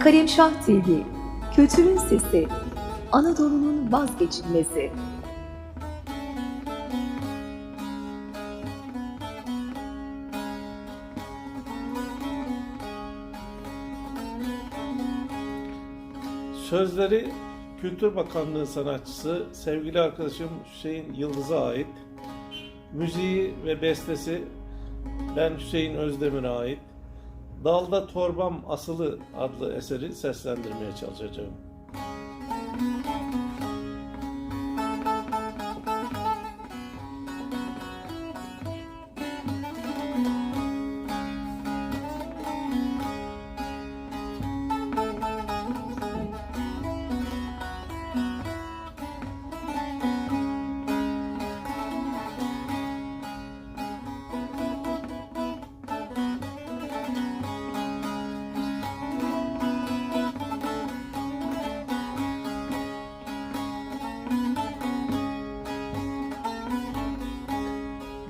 Kalemşah TV, Kültürün Sesi, Anadolu'nun vazgeçilmezi. Sözleri Kültür Bakanlığı sanatçısı sevgili arkadaşım Hüseyin Yıldız'a ait. Müziği ve bestesi ben Hüseyin Özdemir'e ait. Dalda Torbam Asılı adlı eseri seslendirmeye çalışacağım.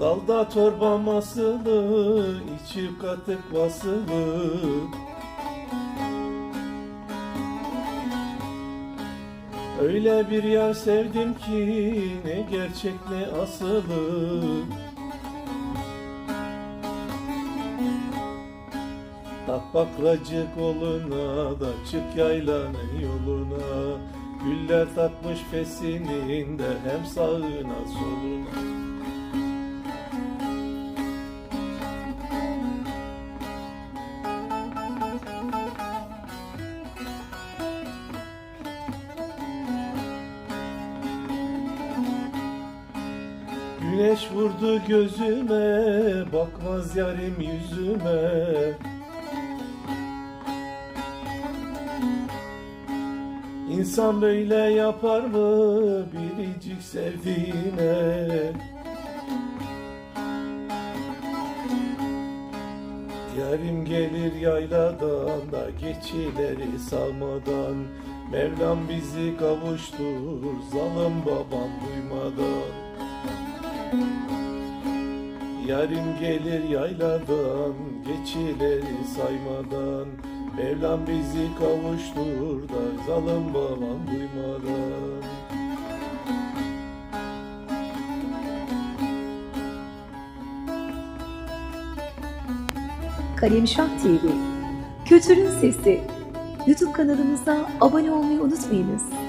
Dalda torbam asılı, içi katık basılı. Öyle bir yar sevdim ki ne gerçek ne asılı. Tak bakracık oluna da çık yaylanın yoluna Güller takmış fesinin de hem sağına soluna Güneş vurdu gözüme, bakmaz yarim yüzüme. İnsan böyle yapar mı biricik sevdiğine? Yarim gelir yayladan da geçileri salmadan Mevlam bizi kavuştur zalim babam duymadan Yarim gelir yayladan geçileri saymadan Mevlam bizi kavuştur da zalim babam duymadan Kalemşah TV, Kültürün Sesi. YouTube kanalımıza abone olmayı unutmayınız.